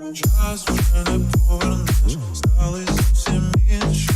Час вже не повернеш, стали зовсім інші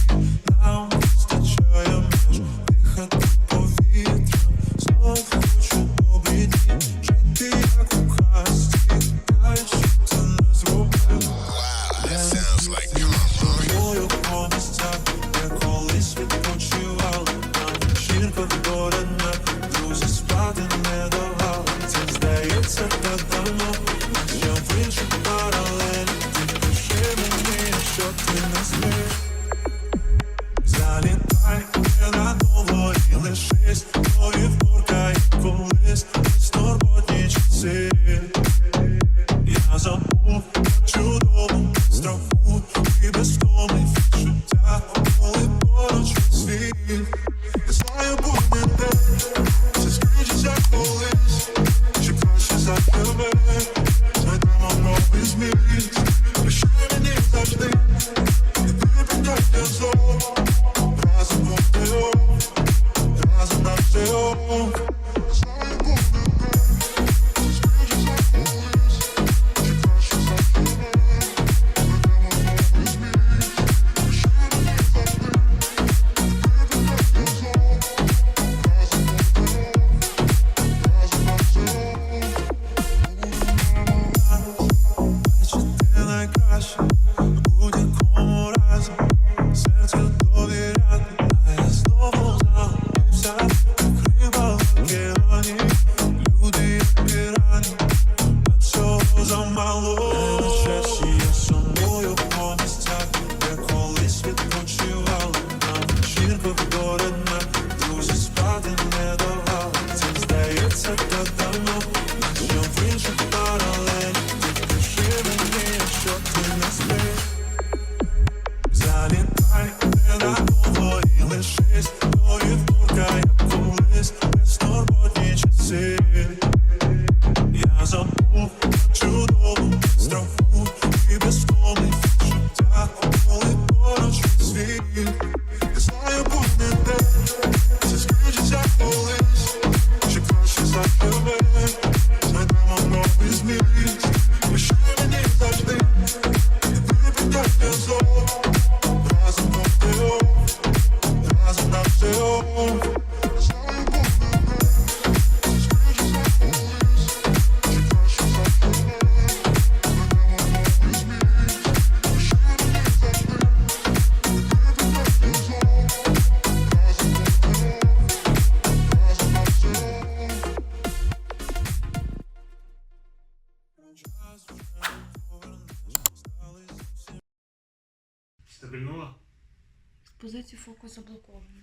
Позицію фокус заблоковано.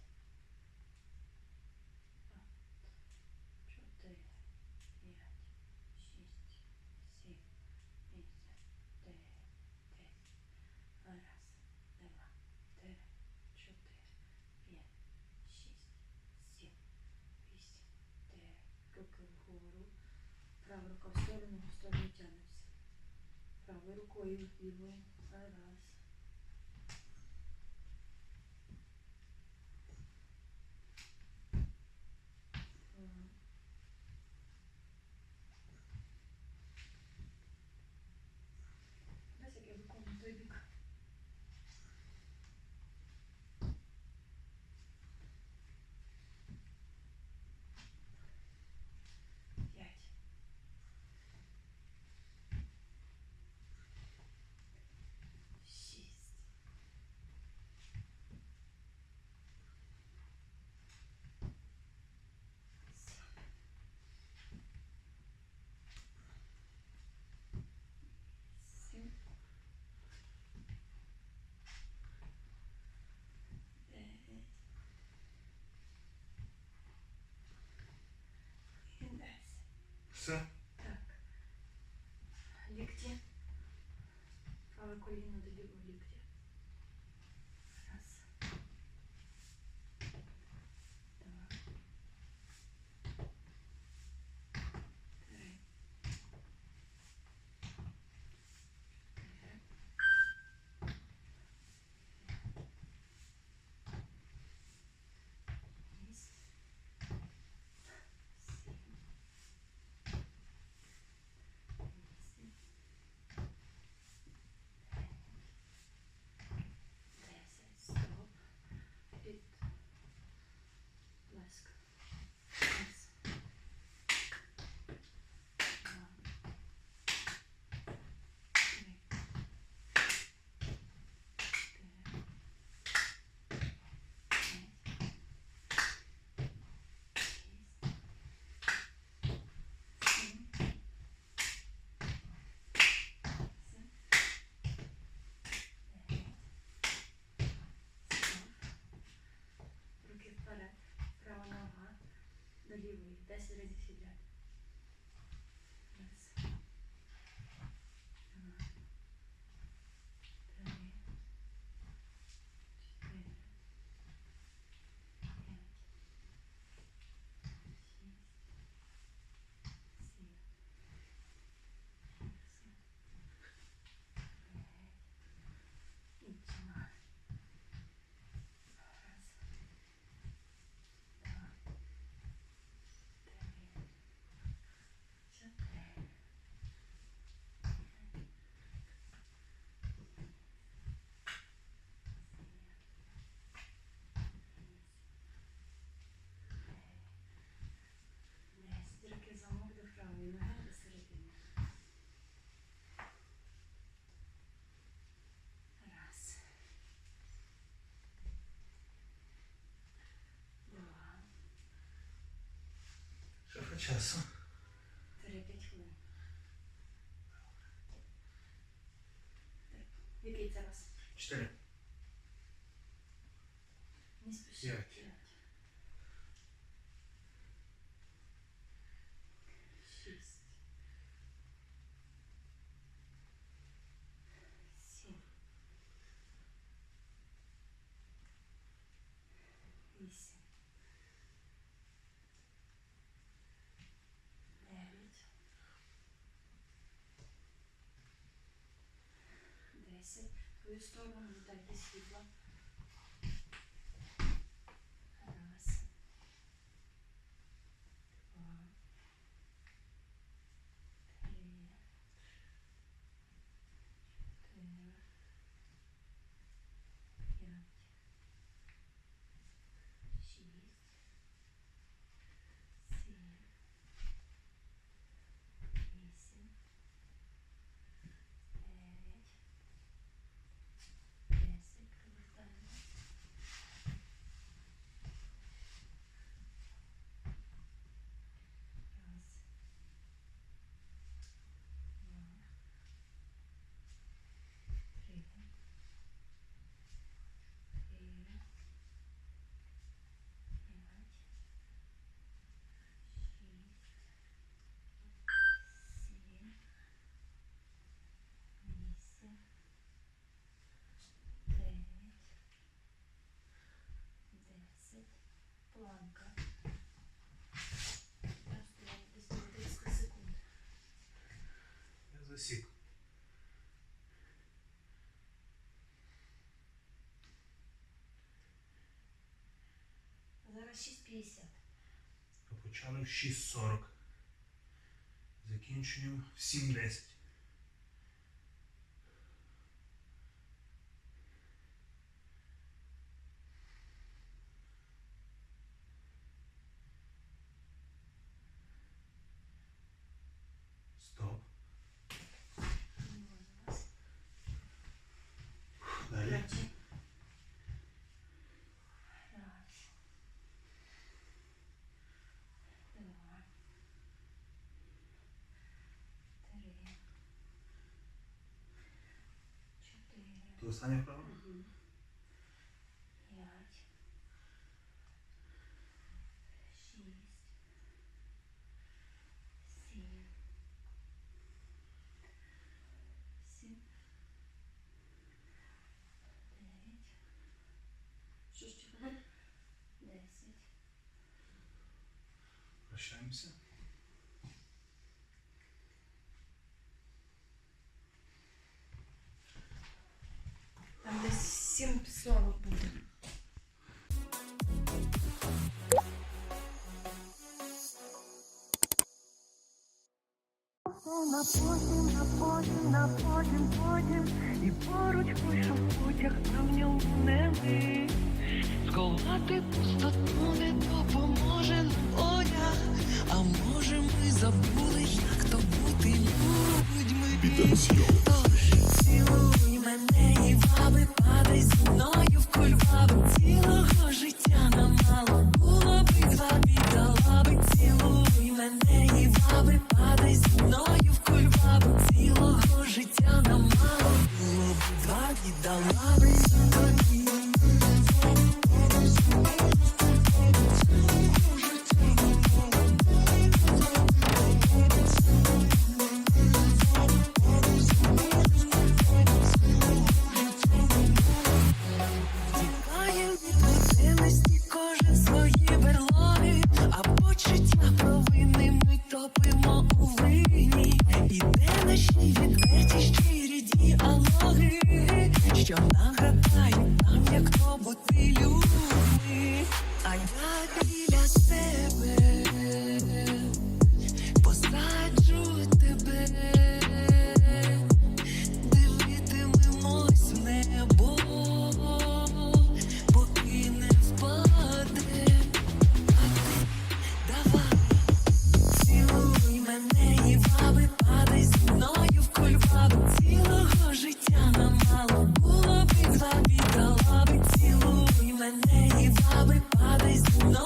ver coelho vivo sarado. вперед, права нога до лівої, 10 разів сідляти. 确实。використовуємо літаки світла. якраз 6,50. Почали в 6,40. Закінчуємо в 7,10. останнє вправо? Угу. Десять. Прощаємося. а потім, на потім, на потім, потім і поруч пишу потяг на в ньому неми. Сховати пустоту не допоможе нам одяг, а може ми забули, як то бути людьми. було б два бідолаби Цілуй мене і ваби, падай зі мною